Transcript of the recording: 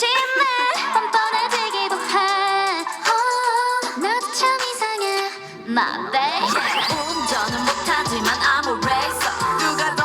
심해 뻔뻔해지기도 해나참 어, 이상해. my babe. 운전은 못하지만 아무 레이서 누가